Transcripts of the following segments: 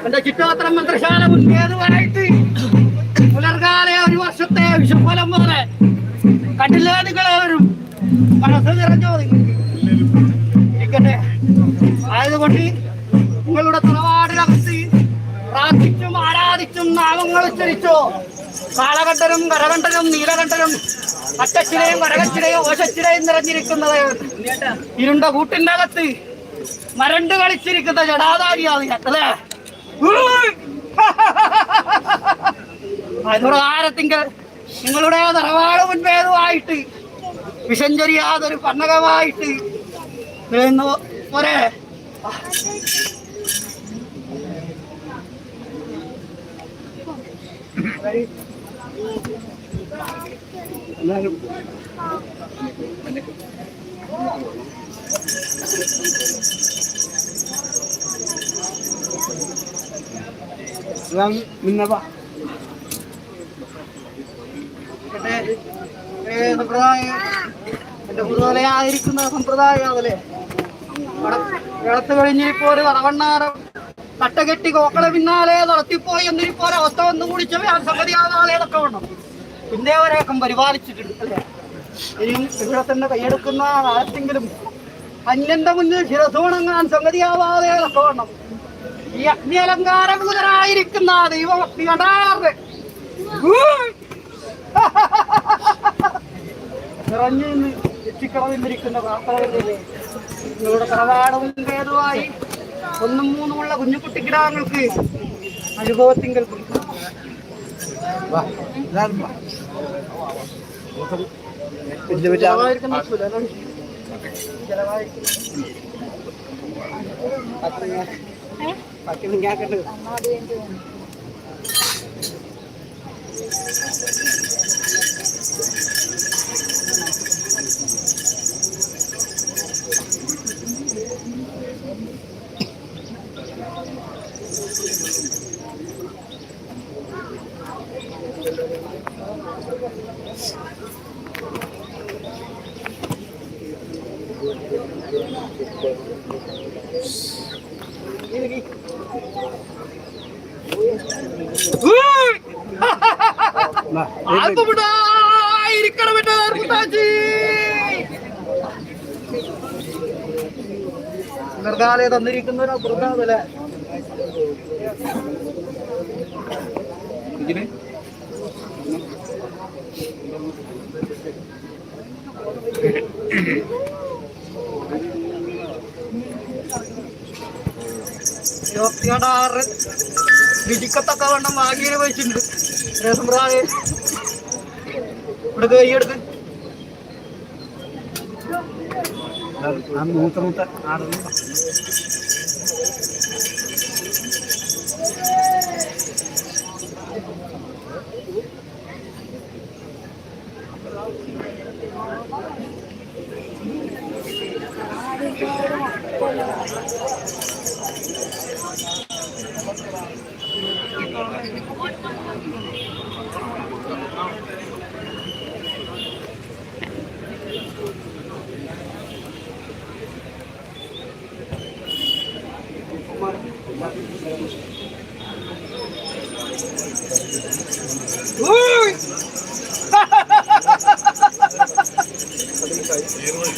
എന്റെ ചിറ്റോത്രം മന്ത്രിശാല മുന്നേതുവായിട്ട് പുലർകാലെ ഒരു വർഷത്തെ വിഷുഫലം പോലെ കണ്ടില്ലേ നിങ്ങളെ വരും മനസ്സ് നിറഞ്ഞോ ഇരിക്കട്ടെ ആയതുകൊണ്ട് നിങ്ങളുടെ തറവാടിനകത്ത് പ്രാർത്ഥിച്ചും ആരാധിച്ചും നാമങ്ങൾ ഉച്ചരിച്ചോ? കാളകണ്ഠനും കരകണ്ഠനും നീലകണ്ഠനും അറ്റച്ചിലെയും കരകച്ചിനെയും ഓശച്ചിലെയും നിറഞ്ഞിരിക്കുന്നത് ഇരുണ്ട കൂട്ടിന്റെ അകത്ത് മരണ്ട് കളിച്ചിരിക്കുന്ന ജടാധാരിയാണ് ഞാൻ അല്ലേ? അനുറാരത്തിങ്കൽ നിങ്ങളുടെ നിറവാട് മുൻപേതുമായിട്ട് വിഷഞ്ചൊരിയാതൊരു പന്നകമായിട്ട് പോരെ. ഇരിക്കട്ടെ. من സമ്പ്രദായം എന്റെ പുതുതലയായിരിക്കുന്ന സമ്പ്രദായം അതല്ലേ വെളത്ത് കഴിഞ്ഞിപ്പോ ഒരു തടവണ്ണാരം കട്ടകെട്ടി കോക്കളെ പിന്നാലെ നടത്തിപ്പോയി എന്നിരിപ്പോ ഒരവസ്ഥ വന്നു കുടിച്ചവേ ആ സംഗതിയാകാതെ ഇതൊക്കെ വേണം പിന്നെ അവരെയൊക്കെ പരിപാലിച്ചിട്ടുണ്ട് അല്ലേ? ഇനിയും ഇവിടെ തന്നെ കൈയെടുക്കുന്ന കാലത്തെങ്കിലും അന്യന്റെ മുന്നിൽ ശിരസോണങ്ങാൻ സംഗതിയാവാതെ ഇതൊക്കെ വേണം ഈ അഗ്നി അലങ്കാരഭൂതരായിരിക്കുന്ന ദൈവഭക്തി കണ്ടാറ് നിറഞ്ഞു നിന്ന് എത്തിക്കളവിന്നിരിക്കുന്ന പ്രാർത്ഥനകളിലെ നിങ്ങളുടെ തറവാടവും ഭേദമായി ഒന്നും മൂന്നുമുള്ള കുഞ്ഞുകുട്ടിക്കിടാങ്ങൾക്ക് അനുഭവത്തിങ്കൽ കൊടുക്കും. ചെലവായിരിക്കുന്ന വസ്തുവില്ല, അതാണ്. ചെലവായിരിക്കുന്ന ബാക്കിയൊന്നും കേൾക്കേണ്ടത് ആത്മവിടായിരിക്കണമെന്ന് അർപ്പുതാജി. നിർഗാലെ തന്നിരിക്കുന്ന ഒരു അമൃതാവല്ലേ ഇരുപത്തിയാറ് വിധിക്കത്തക്ക വണ്ണം വാങ്ങിയത് വെച്ചിട്ടുണ്ട്. രസംബ്രാജ് ഇവിടെ കൈയെടുത്ത് മൂത്ത മൂത്ത. ആടുന്നു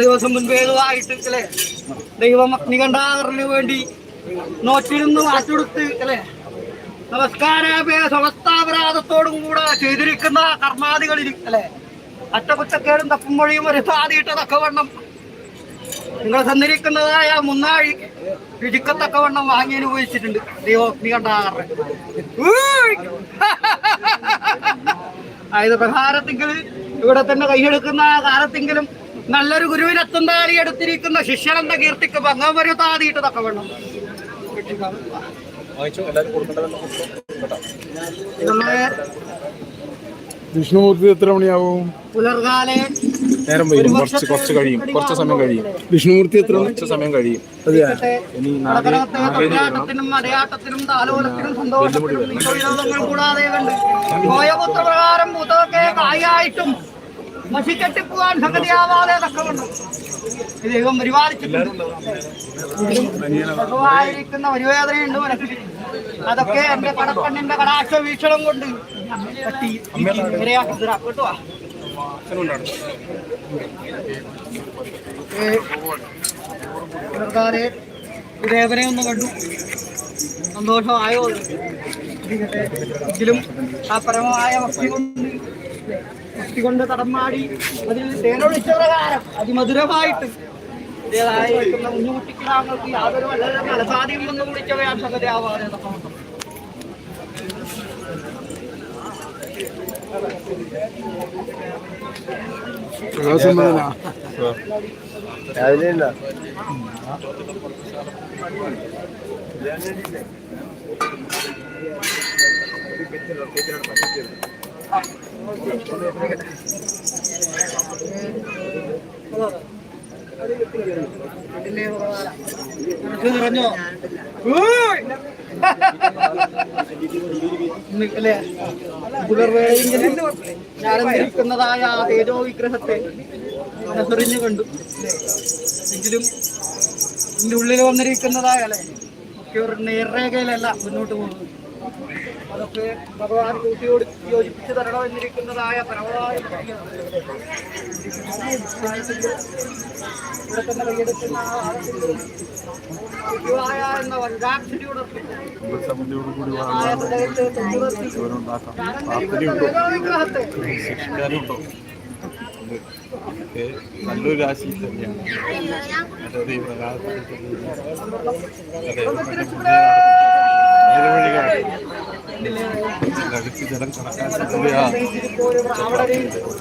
ദിവസം മുൻപേതുമായിട്ട് അല്ലേ ദൈവം അഗ്നികണ്ഠാകറിന് വേണ്ടി നോറ്റിരുന്ന് മാറ്റെടുത്ത് അല്ലേ? നമസ്കാരാഭ്യ സമസ്താപരാധത്തോടും കൂടെ ചെയ്തിരിക്കുന്ന കർമാദികളിൽ അല്ലേ? അറ്റകുറ്റക്കേടും തപ്പുമൊഴിയും ഒരു സാധിയിട്ടതൊക്കെ വണ്ണം. നിങ്ങൾ തന്നിരിക്കുന്നതായ മുന്നാഴി രുചിക്കത്തക്കവണ്ണം വാങ്ങി അനുഭവിച്ചിട്ടുണ്ട്. ദൈവോഗ്നി കണ്ടാറ് അതായത് പ്രഹാരത്തെങ്കിൽ ഇവിടെ തന്നെ കൈയെടുക്കുന്ന കാലത്തെങ്കിലും നല്ലൊരു ഗുരുവിനെത്തുന്നാളി എടുത്തിരിക്കുന്ന ശിഷ്യനെന്ന കീർത്തിക്ക് ഭംഗം വരുത്താതിയിട്ട് താതിയിട്ടതൊക്കെ വേണം. വിഷ്ണുമൂർത്തി എത്ര മണിയാവും? പുലർകാലെ നേരം വരും കുറച്ച് കുറച്ച് കഴിയും. കുറച്ച് സമയം കഴിയും. വിഷ്ണുമൂർത്തി എത്ര കുറച്ച് സമയം കഴിയും. കൂടാതെ കണ്ട് പൂത്തതൊക്കെ കായായിട്ടും പോകാൻ സംഗതിയാവാതെ തക്കവണ്ണം ഈ ദൈവം പരിപാലിച്ചിട്ടുണ്ട്. ഭഗവായിരിക്കുന്ന ഒരുവേദനയുണ്ട് മനസ്സിൽ അതൊക്കെ എന്റെ കടക്കണ്ണിന്റെ കടാക്ഷ വീക്ഷണം കൊണ്ട് ഒന്ന് കണ്ടു. സന്തോഷമായോ? ഇതിലും ആ പരമമായ ഭക്തി കൊണ്ട് ഭക്തി കൊണ്ട് തടമാടി അതിൽ തേനൊഴിച്ച പ്രകാരം അതിമധുരമായിട്ട് ഇതേതായിരിക്കുന്ന കുഞ്ഞുകുട്ടിക്കിടാങ്ങൾക്ക് യാതൊരു വളരെ മലസാദിയും ഒന്നും വിളിച്ചവയാൻ സംഗതിയാവാതെ തക്കമുണ്ട് പ്രകാശമ്മദന മനസ്സ് നിറഞ്ഞോ അല്ലേ ആ തേജോ വിഗ്രഹത്തെ മനസ്സറിഞ്ഞു കണ്ടു എങ്കിലും എന്റെ ഉള്ളിൽ വന്നിരിക്കുന്നതായ അല്ലേ ഒക്കെ ഒരു നേർരേഖയിലല്ല മുന്നോട്ട് പോകുന്നത്. അതൊക്കെ ഭഗവാൻ കൂട്ടിയോട് യോജിപ്പിച്ച് തരണമെന്നിരിക്കുന്നതായ പരമമായ. ഇവിടെ തന്നെ കൈയെടുക്കുന്ന എന്ന വിഗ്രഹത്തെ നല്ലൊരു രാശി തന്നെയാണ്. അതായത് ഈ പ്രകാശത്തിൽ സാധ്യതയാ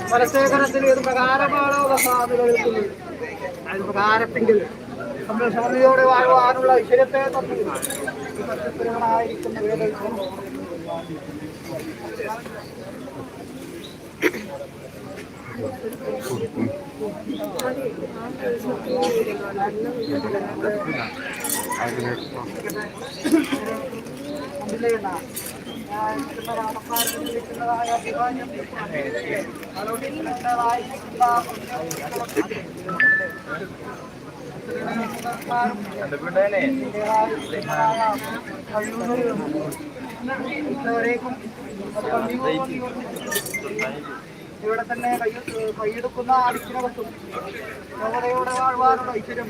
ഫലശേഖരത്തിൽ ഒരു പ്രകാരമാണോ പ്രകാരത്തെങ്കിൽ നമ്മൾ സ്വാമിയോടെ വാഴുവാനുള്ള ഇവിടെ തന്നെ കൈ കൈയെടുക്കുന്ന അടിക്കിനകത്തും യോഗ്യതയോടെ വാഴുവാനുള്ള ഐശ്വര്യം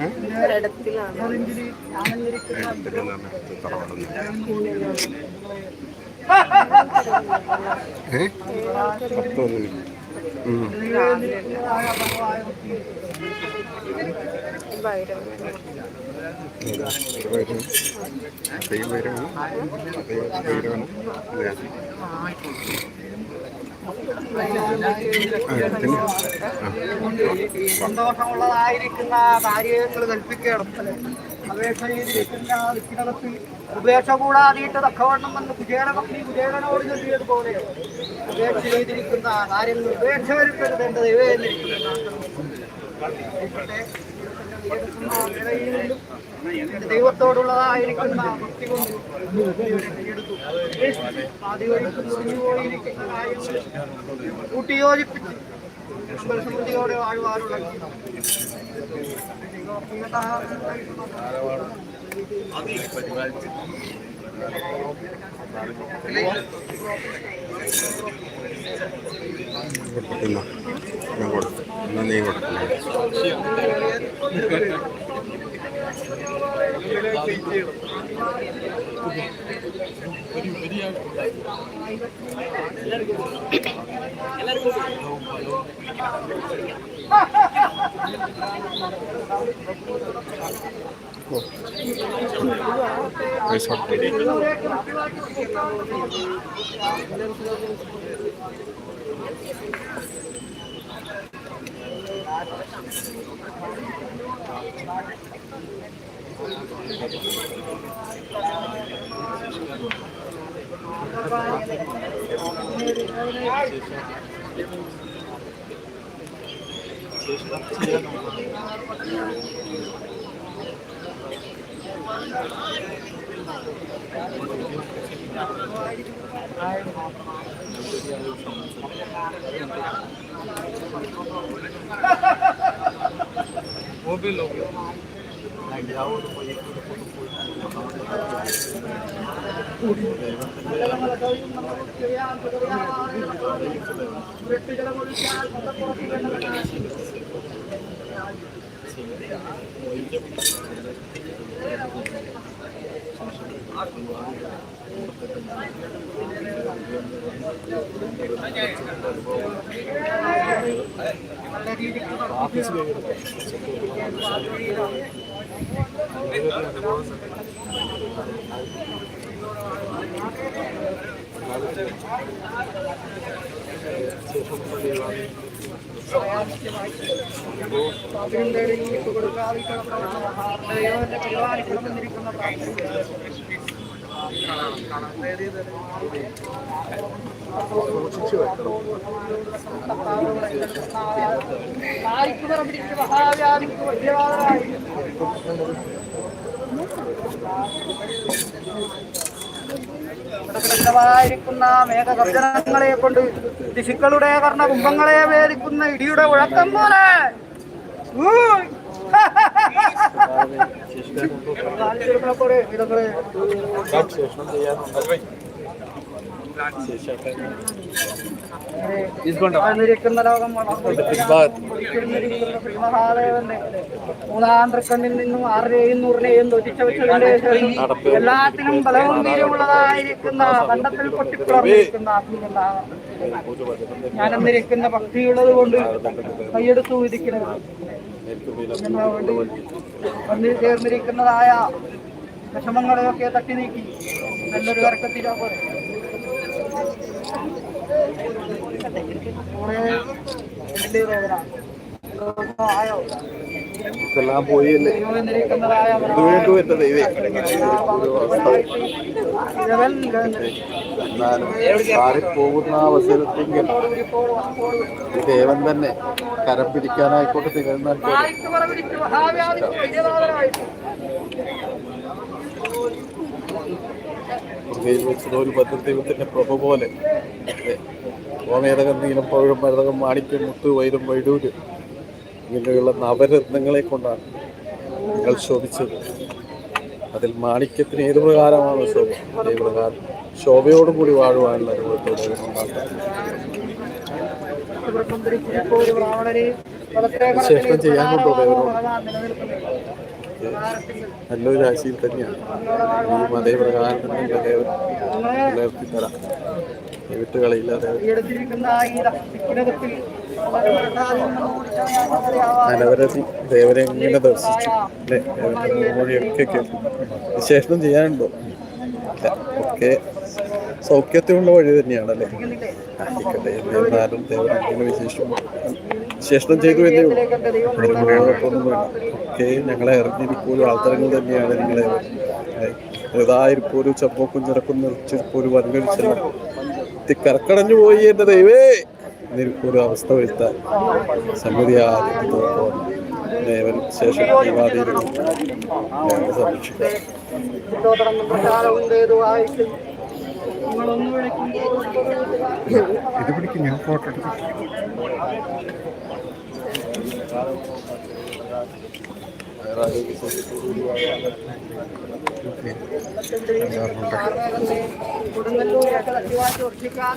നിൽക്കുന്നു മറന്നുപോയല്ല ഭഗവാനോടോളം ഭഗവാന്റെ സന്തോഷമുള്ളതായിരിക്കുന്ന കാര്യങ്ങൾ കൽപ്പിക്കണം അപേക്ഷ ചെയ്തിരിക്കുന്ന ഉപേക്ഷ കൂടാതിട്ട് തക്കവണ്ണം വന്ന് കുചേരകപ്പി കുചേരനോട് ചൊല്ലിയത് ചൊല്ലിയതുപോലെ ഉപേക്ഷ ചെയ്തിരിക്കുന്ന കാര്യങ്ങൾ ഉപേക്ഷ വരുത്തരുത് എന്റെ ദൈവം ദൈവത്തോടുള്ളതായിരിക്കുന്ന ഭക്തി കൊണ്ട് കൂട്ടിയോജിപ്പിച്ച് സമൃദ്ധിയോടെ വാഴുവാനുള്ള ഞാൻ കൊടുത്തു എന്നാ നീ കൊടുക്കില്ല പൈസ കൊടുത്തു ായിരിക്കുന്ന മേഘഗർജനങ്ങളെ കൊണ്ട് ശിശുക്കളുടെ കർണകുംഭങ്ങളെ വേദിക്കുന്ന ഇടിയുടെ പരിപാലിക്കണമെന്നിരിക്കുന്ന പോലെ ഊയ്. കാണിച്ചെടുക്കണ കൊണ്ട് ഇതങ്ങളെ കർണകുംഭങ്ങളെ വേദിക്കുന്ന ഇടിയുടെ ഉഴക്കം ശ്രീമഹാദേവന്റെ മൂന്നാം നിന്നും ആറിനെയും നൂറിനെയും തൊറ്റിച്ച വെച്ചതിന്റെ എല്ലാത്തിനും ബലവും വീര്യമുള്ളതായിരിക്കുന്ന കണ്ടത്തിൽ പൊട്ടിപ്പിളർന്നിരിക്കുന്ന ആത്മീയനാഥം. ഞാൻ എന്നിരിക്കുന്ന ഭക്തിയുള്ളത് കൊണ്ട് കൈയെടുത്തു വിധിക്കുന്നത് വന്നിൽ ചേർന്നിരിക്കുന്നതായ വിഷമങ്ങളെയൊക്കെ തട്ടി നീക്കി നല്ലൊരു കറക്കത്തിരാ പോലെ മോളെ, വലിയ വേദന. ആയോ? ഇതെല്ലാം പോയല്ലേ വീണ്ടും എന്റെ ദൈവം എന്നാലും മാറിപ്പോകുന്ന അവസരത്തെങ്കിൽ ദേവൻ തന്നെ കരം പിടിക്കാനായിക്കോട്ടെ തിരുവനന്തപുരം ഒരു ഭദ്രദൈവത്തിന്റെ പ്രഭ പോലെ. ഓമേതകം നീലം പഴം മരതകം മാണിക്യം മുത്ത് വൈരും വൈഡൂര്. ഇങ്ങനെയുള്ള നവരത്നങ്ങളെ കൊണ്ടാണ് നിങ്ങൾ ശോഭിച്ചത്. അതിൽ മാണിക്യത്തിന് ഏത് പ്രകാരമാണ് ശോഭ? അതേ പ്രകാരം ശോഭയോടും കൂടി വാഴുവാനുള്ള അനുഭവത്തോടെ ശേഷം ചെയ്യാൻ ദേവനോട്? നല്ലൊരു രാശിയിൽ തന്നെയാണ്. ഈ മതേപ്രകാരം തന്നെ നിലനിർത്തി തരാം വിട്ട് അനവരതി ദേവരെ എങ്ങനെ ദർശിച്ചു. അല്ലേ? കേട്ടു. വിശേഷം ചെയ്യാനുണ്ടോ? ഇല്ല. ഒക്കെ സൗഖ്യത്തിനുള്ള വഴി തന്നെയാണ് അല്ലെ? ആയിക്കട്ടെ. എന്നിരുന്നാലും ദേവൻ അങ്ങനെ വിശേഷം വിശേഷണം ചെയ്തു എന്നേ ഉള്ളൂ. കുഴപ്പമൊന്നും വേണ്ട. ഒക്കെ ഞങ്ങളെ അറിഞ്ഞിരിപ്പോലും ആൾത്തരങ്ങൾ തന്നെയാണ് നിങ്ങളെ. ഏതായിരിപ്പോലും ചപ്പോക്കും ചിറക്കും നിറച്ചിരിപ്പോലും വൻകഴിച്ചെല്ലാം. കറക്കടഞ്ഞു പോയി എന്റെ ദൈവേ! ഒരു അവസ്ഥ വരുത്താൻ സംഗതിയാദ്യം നോക്കുവാൻ ദേവൻ ശേഷം ദൈവാധീനം ഞങ്ങളെ സംരക്ഷിക്കാം ഇത് പിടിക്കും ഞാൻ ഫോട്ടോ എടുക്കാം കൊടുങ്ങല്ലൂരൊക്കെ സത്യമായിട്ട് ഉറപ്പിക്കാൻ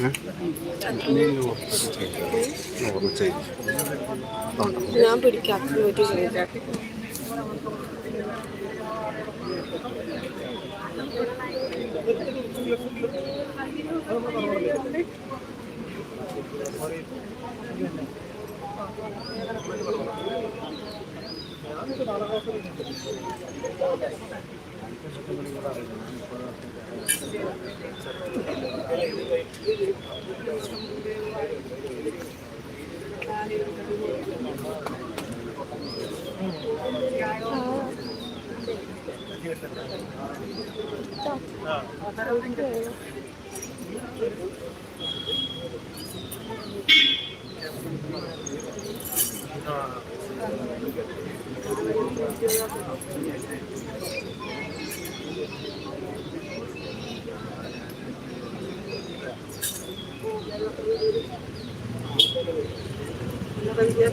ഇത് കട്ടിയിട്ടെ നീ ഓർത്ത് ചെയ്യും ഓർമ്മ ചെയ്യും ഞാൻ പിടിക്കാം. ഒരു ചെയ്ത 아, 아, 아, una cantidad